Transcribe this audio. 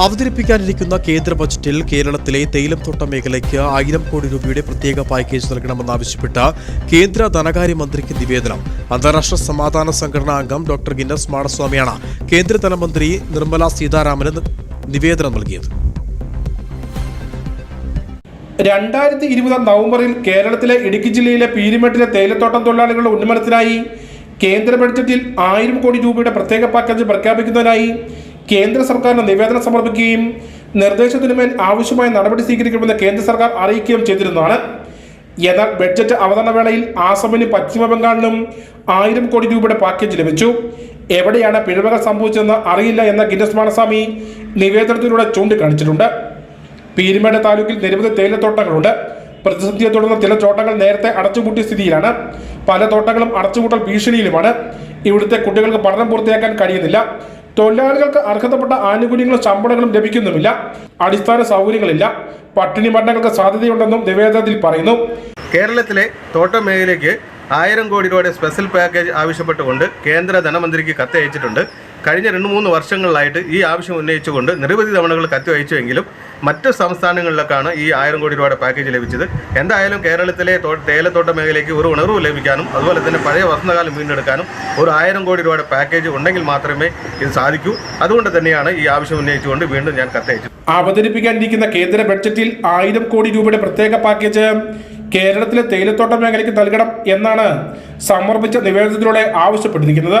അവതരിപ്പിക്കാനിരിക്കുന്ന കേന്ദ്ര ബജറ്റിൽ കേരളത്തിലെ തേയിലം തോട്ട മേഖലയ്ക്ക് ആയിരം കോടി രൂപയുടെ പ്രത്യേക പാക്കേജ് നൽകണമെന്നാവശ്യപ്പെട്ട് കേന്ദ്ര ധനകാര്യമന്ത്രിക്ക് നിവേദനം. അന്താരാഷ്ട്ര സമാധാന സംഘടനാ അംഗം ഡോക്ടർ ഗിന്നസ് മാടസ്വാമിയാണ് കേന്ദ്ര ധനമന്ത്രി നിർമ്മല സീതാരാമന് നിവേദനം നൽകിയത്. രണ്ടായിരത്തി ഇരുപത് നവംബറിൽ കേരളത്തിലെ ഇടുക്കി ജില്ലയിലെ പീരിമെട്ടിലെ തേയിലത്തോട്ടം തൊഴിലാളികളുടെ ഉന്നമനത്തിനായി കേന്ദ്ര ബഡ്ജറ്റിൽ ആയിരം കോടി രൂപയുടെ പ്രത്യേക പാക്കേജ് പ്രഖ്യാപിക്കുന്നതിനായി കേന്ദ്ര സർക്കാരിന് നിവേദനം സമർപ്പിക്കുകയും നിർദ്ദേശത്തിനുമേൽ ആവശ്യമായ നടപടി സ്വീകരിക്കണമെന്ന് കേന്ദ്ര സർക്കാർ അറിയിക്കുകയും ചെയ്തിരുന്നതാണ്. എന്നാൽ ബഡ്ജറ്റ് അവതരണ വേളയിൽ ആസാമിനും പശ്ചിമ ബംഗാളിനും ആയിരം കോടി രൂപയുടെ പാക്കേജ് ലഭിച്ചു. എവിടെയാണ് പിഴവുകൾ സംഭവിച്ചതെന്ന് അറിയില്ല എന്ന ഗിന്നസ് മാനസ്വാമി നിവേദനത്തിലൂടെ ചൂണ്ടിക്കാണിച്ചിട്ടുണ്ട്. പീരുമേട് താലൂക്കിൽ നിരവധി തേയിലത്തോട്ടങ്ങളുണ്ട്. പ്രതിസന്ധിയെ തുടർന്ന് ചില തോട്ടങ്ങൾ നേരത്തെ അടച്ചുപൂട്ടിയ സ്ഥിതിയിലാണ്. പല തോട്ടങ്ങളും അടച്ചുപൂട്ടൽ ഭീഷണിയിലുമാണ്. ഇവിടുത്തെ കുട്ടികൾക്ക് പഠനം പൂർത്തിയാക്കാൻ കഴിയുന്നില്ല. തൊഴിലാളികൾക്ക് അർഹതപ്പെട്ട ആനുകൂല്യങ്ങളും ശമ്പളങ്ങളും ലഭിക്കുന്നുമില്ല. അടിസ്ഥാന സൗകര്യങ്ങളില്ല. പട്ടിണി മരണങ്ങൾക്ക് സാധ്യതയുണ്ടെന്നും നിവേദനത്തിൽ പറയുന്നു. കേരളത്തിലെ തോട്ട മേഖലയ്ക്ക് ആയിരം കോടി രൂപയുടെ സ്പെഷ്യൽ പാക്കേജ് ആവശ്യപ്പെട്ടുകൊണ്ട് കേന്ദ്ര ധനമന്ത്രിക്ക് കത്ത് അയച്ചിട്ടുണ്ട് കഴിഞ്ഞ രണ്ട് മൂന്ന് വർഷങ്ങളിലായിട്ട് ഈ ആവശ്യം ഉന്നയിച്ചുകൊണ്ട് നിരവധി തവണകൾ കത്തി അയച്ചുവെങ്കിലും മറ്റ് സംസ്ഥാനങ്ങളിലൊക്കെയാണ് ഈ ആയിരം കോടി രൂപയുടെ പാക്കേജ് ലഭിച്ചത്. എന്തായാലും കേരളത്തിലെ തേയിലത്തോട്ട മേഖലയ്ക്ക് ഒരു ഉണർവ് ലഭിക്കാനും അതുപോലെ തന്നെ പഴയ വസന്തകാലം വീണ്ടെടുക്കാനും ഒരു ആയിരം കോടി രൂപയുടെ പാക്കേജ് ഉണ്ടെങ്കിൽ മാത്രമേ ഇത് സാധിക്കൂ. അതുകൊണ്ട് തന്നെയാണ് ഈ ആവശ്യം ഉന്നയിച്ചുകൊണ്ട് വീണ്ടും ഞാൻ കത്തയച്ചു അവതരിപ്പിക്കാനിരിക്കുന്ന കേന്ദ്ര ബഡ്ജറ്റിൽ ആയിരം കോടി രൂപയുടെ പ്രത്യേക പാക്കേജ് കേരളത്തിലെ തേയിലത്തോട്ട മേഖലയ്ക്ക് നൽകണം എന്നാണ് സമർപ്പിച്ച നിവേദനത്തിലൂടെ ആവശ്യപ്പെട്ടിരിക്കുന്നത്.